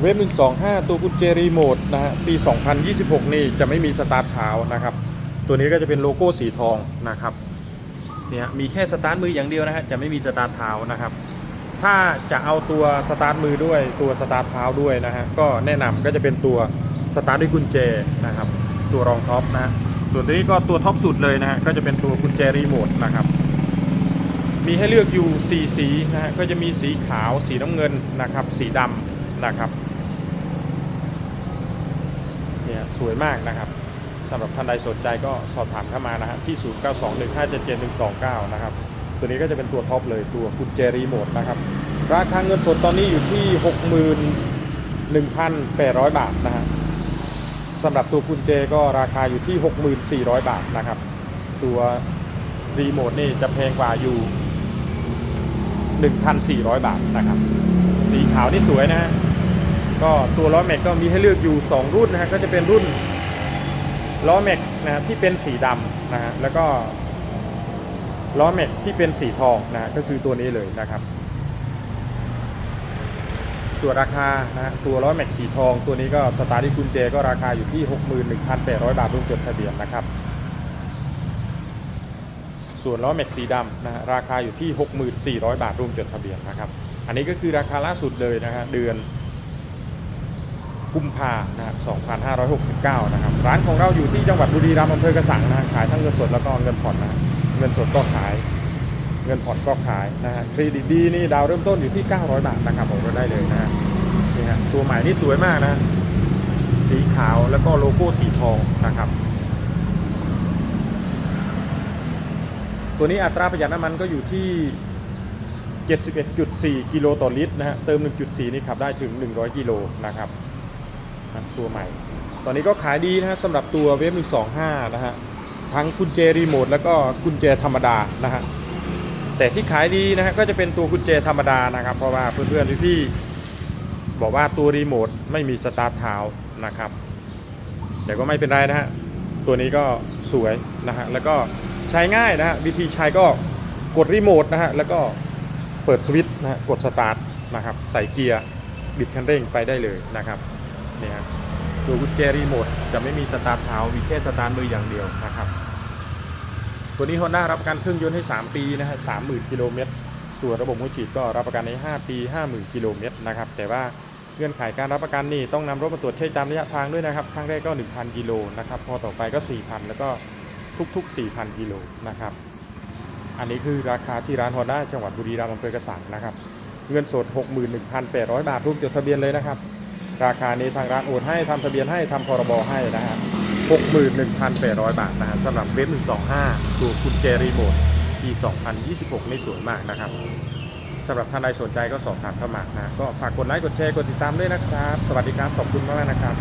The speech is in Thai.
เวฟ125 ตัวกุญแจรีโมทนะฮะปี 2026 นี่จะไม่มีสตาร์ทเท้านะครับ ตัวนี้ก็จะเป็นโลโก้สีทองนะครับเนี่ยมีแค่สตาร์ทมืออย่างเดียวนะฮะจะไม่มีสตาร์ทเท้านะครับ ถ้าจะเอาตัวสตาร์ทมือด้วยตัวสตาร์ทเท้าด้วยนะฮะก็แนะนำก็จะเป็นตัวสตาร์ทด้วยกุญแจนะครับ ตัวรองท็อปนะฮะส่วนตัวนี้ก็ตัวท็อปสุดเลยนะฮะก็จะเป็นตัวกุญแจรีโมทนะครับมีให้เลือกอยู่ 4 สีนะฮะก็จะมีสีขาวสีน้ำเงินนะครับ สีดำนะครับ เนี่ยสวยมากนะครับสำหรับท่านใดสนใจก็สอบถามเข้ามานะฮะที่ 0921577129 นะครับ ตัวนี้ก็จะเป็นตัวท็อปเลยตัวกุญแจรีโมทนะครับ ราคาเงินสดตอนนี้อยู่ที่ 61,800 บาทนะฮะสำหรับตัวกุญแจก็ราคาอยู่ที่ 64,000บาทนะครับ ตัวรีโมทนี่จะแพงกว่าอยู่ 1,400 บาทนะครับ สีขาวนี่สวยนะฮะ ก็ตัวล้อแม็กก็มีให้เลือกอยู่ 2 รุ่นนะฮะก็จะเป็นรุ่นล้อแม็กนะที่เป็นสีดำนะฮะแล้วก็ล้อแม็กที่เป็นสีทองนะก็คือตัวนี้เลยนะครับ ส่วนราคานะตัวล้อแม็กสีทอง ตัวนี้ก็สตาร์ทที่กุญแจก็ราคาอยู่ที่ 61,800 บาทรวมจดทะเบียนนะครับ ส่วนล้อแม็กสีดำนะฮะราคาอยู่ที่ 64,000 บาทรวมจดทะเบียนนะครับ อันนี้ก็คือราคาล่าสุดเลยนะฮะเดือน กุมภานะฮะ2569 นะครับ ร้านของเราอยู่ที่จังหวัดบุรีรัมย์อำเภอกระสังนะฮะขายทั้งเงินสดแล้วก็เงินผ่อนนะเงินสดก็ขาย เงินผ่อนก็ขายนะฮะ เครดิตดีนี่ดาวเริ่มต้นอยู่ที่ 900 บาทนะครับผมก็ได้เลยนะฮะ นี่ฮะ ตัวใหม่นี่สวยมากนะ สีขาวแล้วก็โลโก้สีทองนะครับ ตัวนี้อัตราประหยัดน้ำมันก็อยู่ที่71.4 กิโลต่อลิตรนะฮะ เติม 1.4 นี่ขับได้ถึง 100 กิโลนะครับ นะตัวใหม่ ตอนนี้ก็ขายดีนะฮะสำหรับตัวเวฟ125นะฮะทั้งกุญแจรีโมทแล้วก็กุญแจธรรมดานะฮะแต่ที่ขายดีนะฮะก็จะเป็นตัวกุญแจธรรมดานะครับ เพราะว่าเพื่อนๆพี่ๆบอกว่าตัวรีโมทไม่มีสตาร์ทเท้านะครับแต่ก็ไม่เป็นไรนะฮะตัวนี้ก็สวยนะฮะแล้วก็ใช้ง่ายนะฮะวิธีใช้ก็กดรีโมทนะฮะแล้วก็เปิดสวิตช์นะฮะกดสตาร์ทนะครับใส่เกียร์บิดคันเร่งไปได้เลยนะครับ นี่ฮะตัวกุญแจรีโมทจะไม่มีสตาร์ทเท้ามีแค่สตาร์ทมืออย่างเดียวนะครับ ตัวนี้ Honda รับประกันเครื่องยนต์ให้ 3 ปีนะฮะ30,000กิโลเมตรส่วนระบบหัวฉีดก็รับประกันใน5ปี 50,000กิโลเมตรนะครับ แต่ว่าเงื่อนไขการรับประกันนี่ต้องนำรถมาตรวจเช็คตามระยะทางด้วยนะครับครั้งแรกก็ 1,000 กิโลนะครับ พอต่อไปก็ 4,000 แล้วก็ทุกๆ 4,000 กิโลนะครับ อันนี้คือราคาที่ร้าน Honda จังหวัดบุรีรัมย์อำเภอกระสังนะครับ เงินสด 61,800 บาทรวมจดทะเบียนเลยนะครับ ราคานี้ทางร้านโอนให้ทำทะเบียนให้ทำพรบให้นะฮะ61,800 บาทนะฮะสำหรับเว็บ125 ตัวคุณเจรีโมดปี 2026 ไม่สวยมากนะครับสำหรับท่านใดสนใจก็สอบถามเข้ามานะก็ฝากกดไลค์กดแชร์กดติดตามด้วยนะครับ สวัสดีครับ ขอบคุณมากนะครับ